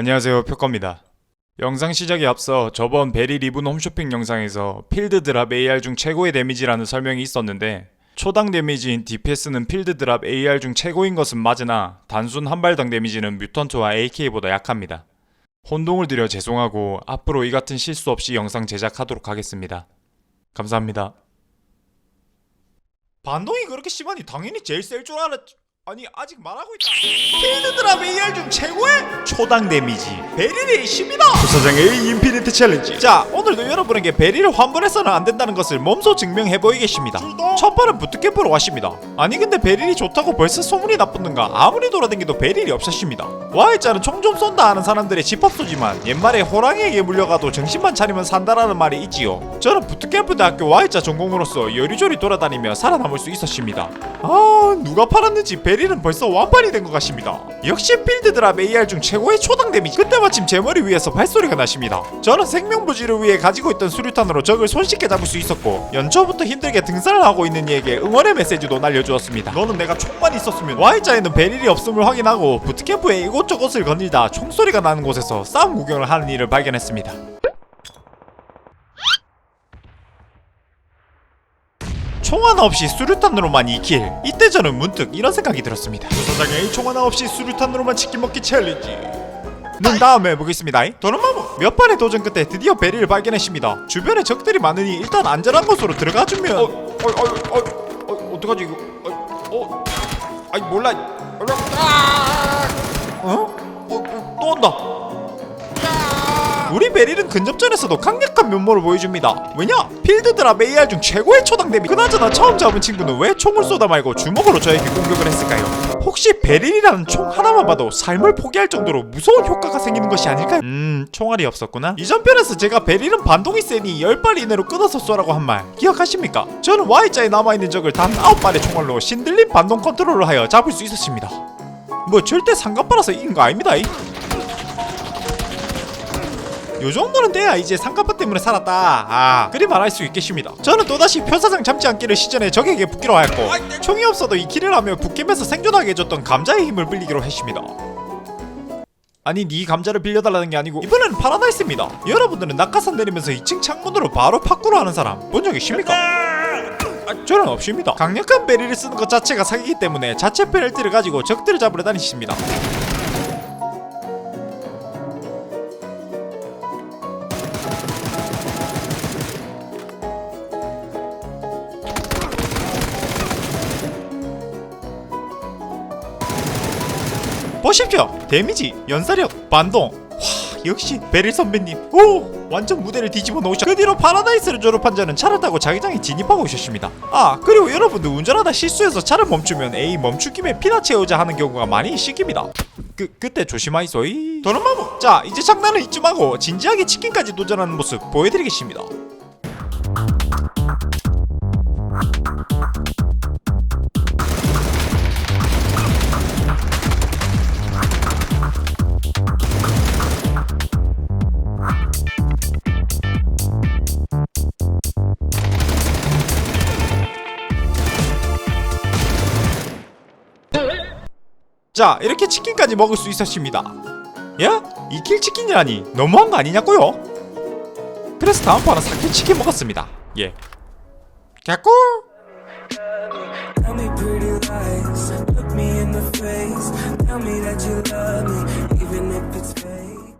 안녕하세요 표커입니다. 영상 시작에 앞서 저번 베리 리븐 홈쇼핑 영상에서 필드 드랍 AR 중 최고의 데미지라는 설명이 있었는데 초당 데미지인 DPS는 필드 드랍 AR 중 최고인 것은 맞으나 단순 한 발당 데미지는 뮤턴트와 AK보다 약합니다. 혼동을 드려 죄송하고 앞으로 이 같은 실수 없이 영상 제작하도록 하겠습니다. 감사합니다. 반동이 그렇게 심하니 당연히 제일 셀 줄 알았지. 아니 아직 말하고 있다. 필드 드랍 AR 중 최고의 초당 데미지 베릴의 힘이다. 부사장의 인피니트 챌린지. 자 오늘도 여러분에게 베릴을 환불해서는 안 된다는 것을 몸소 증명해 보이겠습니다. 첫 발은 부트캠프로 왔습니다. 아니 근데 베릴이 좋다고 벌써 소문이 나쁘는가? 아무리 돌아다니도 베릴이 없었습니다. Y자는 총 좀 쏜다 하는 사람들의 집합소지만 옛말에 호랑이에게 물려가도 정신만 차리면 산다라는 말이 있지요. 저는 부트캠프 대학교 Y자 전공으로서 여리저리 돌아다니며 살아남을 수 있었습니다. 아 누가 팔았는지 베릴 은 벌써 완판이 된 것 같습니다. 역시 필드 드랍 AR 중 최고의 초당 데미지. 그때 마침 제 머리 위에서 발소리가 나십니다. 저는 생명부지를 위해 가지고 있던 수류탄으로 적을 손쉽게 잡을 수 있었고 연초부터 힘들게 등산을 하고 있는 이에게 응원의 메시지도 날려주었습니다. 너는 내가 총만 있었으면 Y자에는 베릴이 없음을 확인하고 부트캠프에 이곳저곳을 거닐다 총소리가 나는 곳에서 싸움 구경을 하는 일을 발견했습니다. 총 하나 없이 수류탄으로만 2킬 이때 저는 문득 이런 생각이 들었습니다. 부사장의 총 하나 없이 수류탄으로만 치킨 먹기 챌린지. 는 다음에 해보겠습니다. 도넛마무. 몇 번의 도전 끝에 드디어 베리를 발견했습니다. 주변에 적들이 많으니 일단 안전한 곳으로 들어가주면. 어, 어, 어, 어, 어, 어떡하지 이거? 어, 어, 아니 몰라. 어? 어, 어, 또 온다 우리 베릴은 근접전에서도 강력한 면모를 보여줍니다. 왜냐? 필드 드랍 AR 중 최고의 초당 데미. 그나저나 처음 잡은 친구는 왜 총을 쏘다 말고 주먹으로 저에게 공격을 했을까요? 혹시 베릴이라는 총 하나만 봐도 삶을 포기할 정도로 무서운 효과가 생기는 것이 아닐까요? 음, 총알이 없었구나. 이전 편에서 제가 베릴은 반동이 세니 10발 이내로 끊어서 쏘라고 한 말 기억하십니까? 저는 Y자에 남아있는 적을 단 9발의 총알로 신들린 반동 컨트롤을 하여 잡을 수 있었습니다. 뭐 절대 상관받아서 이긴 거 아닙니다. 이. 요 정도는 돼야 이제 상가파 때문에 살았다. 아, 그리 말할 수 있겠습니다. 저는 또다시 표사장 참지 않기를 시전에 적에게 붙기로 하였고, 총이 없어도 이 kil을 하며 북캠에서 생존하게 해줬던 감자의 힘을 빌리기로 했습니다. 아니 네 감자를 빌려달라는 게 아니고 이번에는 파라다이스입니다. 여러분들은 낙하산 내리면서 2층 창문으로 바로 파쿠로 하는 사람 본 적 있습니까? 아, 저는 없습니다. 강력한 베리를 쓰는 것 자체가 사기이기 때문에 자체 페널티를 가지고 적들을 잡으러 다니십니다. 보십시오. 데미지 연사력 반동. 와 역시 베릴 선배님. 오! 완전 무대를 뒤집어 놓으셨 그 뒤로 파라다이스를 졸업한 자는 차를 타고 자기장에 진입하고 오셨습니다. 아 그리고 여러분들 운전하다 실수해서 차를 멈추면 에이 멈추김에 피나 채우자 하는 경우가 많이 있습니다. 그 그때 조심하이소이. 도넛마무. 자 이제 장난은 이쯤 하고 진지하게 치킨까지 도전하는 모습 보여드리겠습니다 자 이렇게 치킨까지 먹을 수 있었습니다 야? 2킬 치킨이라니 너무한 거 아니냐고요? 그래서 다음 판은 4킬 치킨 먹었습니다 예 개꿀 Tell me that you love me, even if